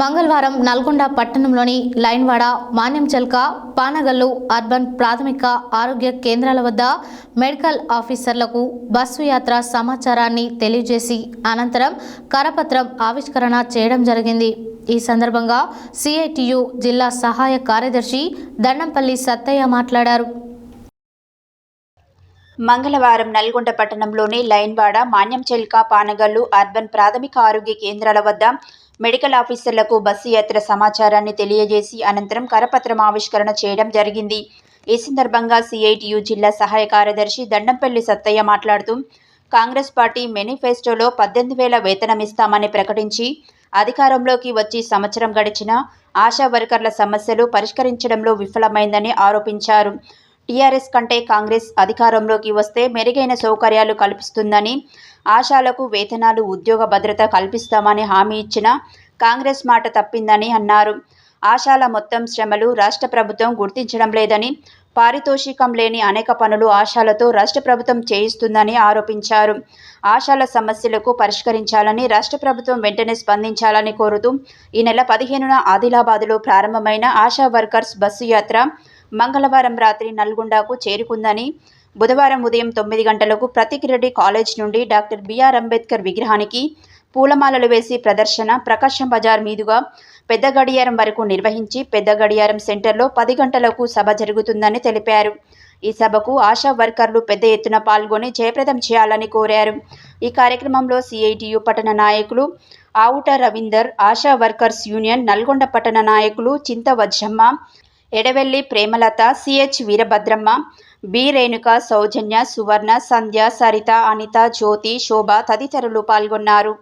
మంగళవారం నల్గొండ పట్టణంలోని లైన్వాడ మాన్యంచల్క పానగల్లు అర్బన్ ప్రాథమిక ఆరోగ్య కేంద్రాల వద్ద మెడికల్ ఆఫీసర్లకు బస్సు యాత్ర సమాచారాన్ని తెలియజేసి అనంతరం కరపత్రం ఆవిష్కరణ చేయడం జరిగింది. ఈ సందర్భంగా సిఐటియు జిల్లా సహాయ కార్యదర్శి దండంపల్లి సత్తయ్య మాట్లాడారు. మంగళవారం నల్గొండ పట్టణంలోని లైన్వాడ మాన్యంచెల్క పానగల్లు అర్బన్ ప్రాథమిక ఆరోగ్య కేంద్రాల వద్ద మెడికల్ ఆఫీసర్లకు బస్సు యాత్ర సమాచారాన్ని తెలియజేసి అనంతరం కరపత్రం ఆవిష్కరణ చేయడం జరిగింది. ఈ సందర్భంగా సిఐటియు జిల్లా సహాయ కార్యదర్శి దండంపల్లి సత్తయ్య మాట్లాడుతూ కాంగ్రెస్ పార్టీ మేనిఫెస్టోలో పద్దెనిమిది వేల వేతనం ఇస్తామని ప్రకటించి అధికారంలోకి వచ్చి సంవత్సరం గడిచిన ఆశా వర్కర్ల సమస్యలు పరిష్కరించడంలో విఫలమైందని ఆరోపించారు. టీఆర్ఎస్ కంటే కాంగ్రెస్ అధికారంలోకి వస్తే మెరుగైన సౌకర్యాలు కల్పిస్తుందని ఆశాలకు వేతనాలు ఉద్యోగ భద్రత కల్పిస్తామని హామీ ఇచ్చిన కాంగ్రెస్ మాట తప్పిందని అన్నారు. ఆశాల మొత్తం శ్రమలు రాష్ట్ర ప్రభుత్వం గుర్తించడం లేదని పారితోషికం లేని అనేక పనులు ఆశాలతో రాష్ట్ర ప్రభుత్వం చేయిస్తుందని ఆరోపించారు. ఆశాల సమస్యలకు పరిష్కరించాలని రాష్ట్ర ప్రభుత్వం వెంటనే స్పందించాలని కోరుతూ ఈ నెల పదిహేనున ఆదిలాబాద్లో ప్రారంభమైన ఆశా వర్కర్స్ బస్సు యాత్ర మంగళవారం రాత్రి నల్గొండకు చేరుకుందని బుధవారం ఉదయం తొమ్మిది గంటలకు ప్రతిక్ రెడ్డి కాలేజ్ నుండి డాక్టర్ బిఆర్ అంబేద్కర్ విగ్రహానికి పూలమాలలు వేసి ప్రదర్శన ప్రకాశం బజార్ మీదుగా పెద్ద గడియారం వరకు నిర్వహించి పెద్ద గడియారం సెంటర్లో పది గంటలకు సభ జరుగుతుందని తెలిపారు. ఈ సభకు ఆశా వర్కర్లు పెద్ద ఎత్తున పాల్గొని జయప్రదం చేయాలని కోరారు. ఈ కార్యక్రమంలో సిఐటియు పట్టణ నాయకులు ఆవుట రవీందర్ ఆశా వర్కర్స్ యూనియన్ నల్గొండ పట్టణ నాయకులు Chinta Vajramma Edavelli Premalatha C H Veerabhadramma B Renuka Soujanya Suvarna Sandhya Saritha Anitha Jyothi Shobha తదితరులు పాల్గొన్నారు.